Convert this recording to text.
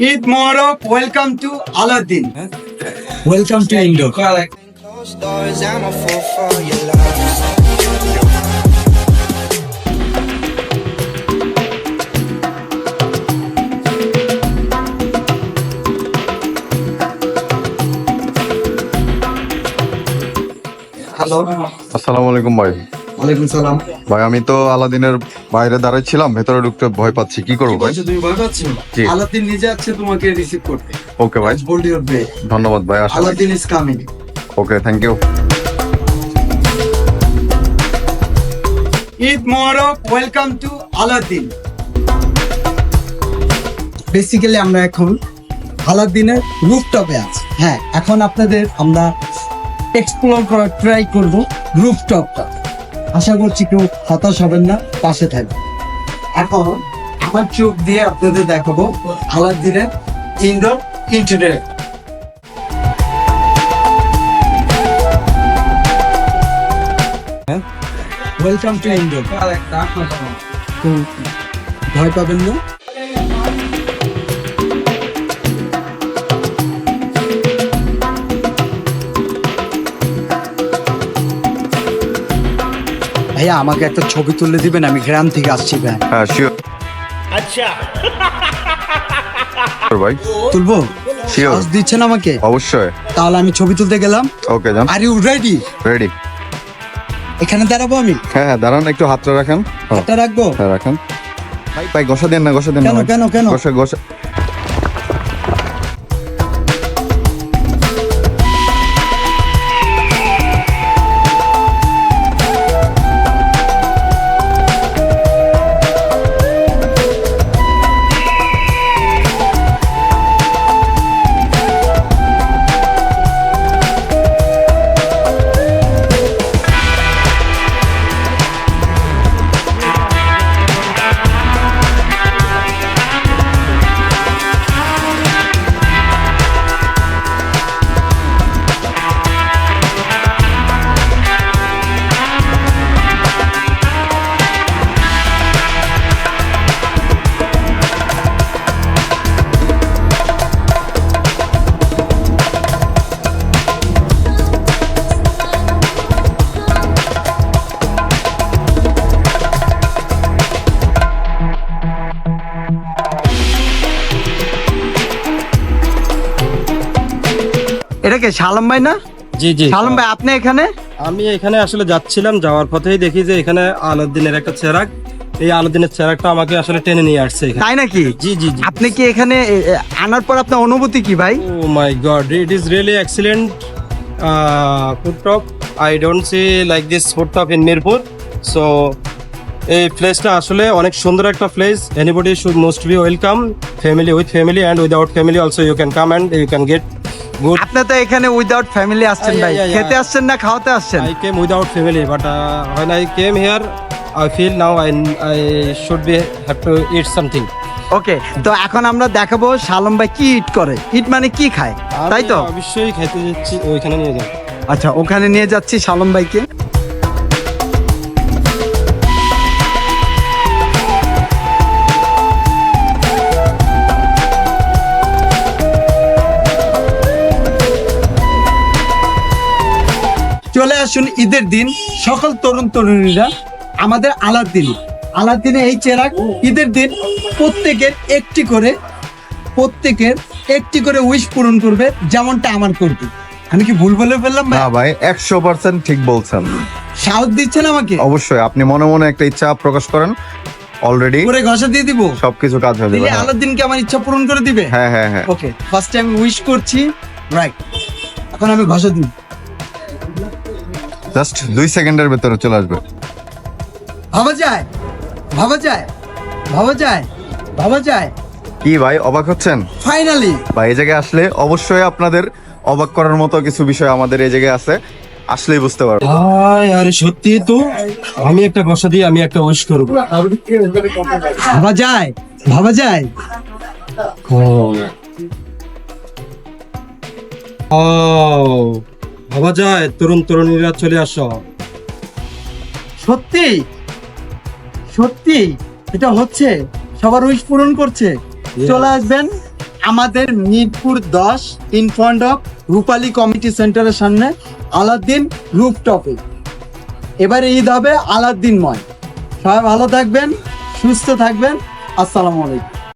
Eid Mubarak. Welcome to Aladdin. Welcome to Indo. Closed doors, I'm a fool for your love. Hello আসসালামু আলাইকুম ভাই ওয়ালাইকুম সালাম। ভাই আমি তো আলাদিনের বাইরে দাঁড়াচ্ছিলাম ভেতরে ঢুকতে ভয় পাচ্ছি। কি করব ভাই? তুমি ভয় পাচ্ছ? জি। আলাদ্দিন নিজে আছে তোমাকে রিসিভ করতে। ওকে ভাই। হোল্ড ইউর ব্রেথ ধন্যবাদ ভাই আসা Aladdin is coming okay thank you Eid মোবারক ওয়েলকাম টু আলাদ্দিন বেসিক্যালি আমরা এখন আলাদ্দিনের রুফটপে আছি। হ্যাঁ এখন আপনাদের আমরা এক্সপ্লোর করার ট্রাই করব রুফটপটা আশা করছি কেউ হতাশ হবেন না পাশে থাকবেন। এখন আমার চোখ দিয়ে আপনাদের দেখাবো আলাদিনের indoor internet. Welcome to indoor ভয় পাবেন না। ভাইয়া আমাকে একটা ছবি তুলে দিবেন আমি গ্রাম থেকে আসছি ভাই। হ্যাঁ শিওর আচ্ছা। ভাই। তুলবো. সাহস দিচ্ছেন আমাকে? অবশ্যই। তাহলে আমি ছবি তুলতে গেলাম। ওকে যান আর ইউ রেডি রেডি এখানে দাঁড়াবো আমি? হ্যাঁ হ্যাঁ দাঁড়ান একটু হাতটা রাখেন। হ্যাঁ, হাতটা রাখব? হ্যাঁ রাখেন। ভাই ভাই ঘষা দেন না ঘষা দেন না কেন। কেন, গোসা ঘষা। এটা কে শালম ভাই না? জি জি। শালম ভাই আপনি এখানে? আমি এখানে আসলে যাচ্ছিলাম যাওয়ার পথেই দেখি যে এখানে আলাউদ্দিনের একটা চেরাগ এই আলাউদ্দিনের চেরাগটা আমাকে আসলে টেনে নিয়ে আসছে তাই নাকি? জি জি জি। আপনি কি এখানে আনার পর আপনার অনুভূতি কি ভাই? ও my god it is really excellent food top I don't see like this food top in Mirpur so এই প্লেসটা আসলে অনেক সুন্দর একটা place anybody should most be welcome family with family and without family also you can come and you can get আপনি তো এখানে without family আসছেন ভাই. খেতে আসছেন না খাওয়াতে আসছেন? I came without family but when I came here, I feel now I, I should be have to eat something. Okay তো এখন আমরা দেখাবো শালম ভাই কি ইট করে। ইট মানে কি খায়? তাই তো? অবশ্যই খেতে যাচ্ছি ওইখানে নিয়ে যাব। আচ্ছা ওখানে নিয়ে যাচ্ছি শালম ভাইকে। চলে আসুন ঈদের দিন সকল তরুণ তরুণীরা আমাদের আলাদিন। আলাদিনে এই চেরাগ ঈদের দিন প্রত্যেকের একটি করে প্রত্যেকের একটি করে উইশ পূরণ করবে যেমনটা আমার করবে। আমি কি ভুল বলে ফেললাম ভাই? না ভাই একশো পার্সেন্ট ঠিক বলছেন। সাহস দিচ্ছেন আমাকে? অবশ্যই আপনি মনে মনে একটা ইচ্ছা প্রকাশ করেন। অলরেডি করে ঘষা দিয়ে দিব? সবকিছু কাজ হয়ে যাবে হ্যাঁ। আলাদিনকে আমার ইচ্ছা পূরণ করে দিবে? হ্যাঁ হ্যাঁ হ্যাঁ। ওকে ফার্স্ট টাইম উইশ করছি রাইট এখন আমি ঘষা দিই। জাস্ট দুই সেকেন্ডের ভেতরে চলে আসবে। ভাবা যায় ভাবা যায় ভাবা যায় ভাবা যায়। কি ভাই অবাক হচ্ছেন? ফাইনালি বা এই জায়গায় আসলে অবশ্যই আপনাদের অবাক করার মতো কিছু বিষয় আমাদের এই জায়গায় আছে। আসলেই বুঝতে পারব। হাই আরে সত্যি তো আমি একটা বসা দিয়ে আমি একটা উইশ করব। ভাবা যায় ভাবা যায়। ও। ও। ভাবা যায় তরুণ তরুণীরা চলে আসো। সত্যি? সত্যি? এটা হচ্ছে সবার উইশ পূরণ করছে। চলে আসবেন আমাদের মিরপুর দশ in front of Rupali committee সেন্টারের সামনে আলাদ্দিন রুফটপে এবারে ঈদ হবে আলাদ্দিনময় সবাই ভালো থাকবেন সুস্থ থাকবেন। আসসালামু আলাইকুম।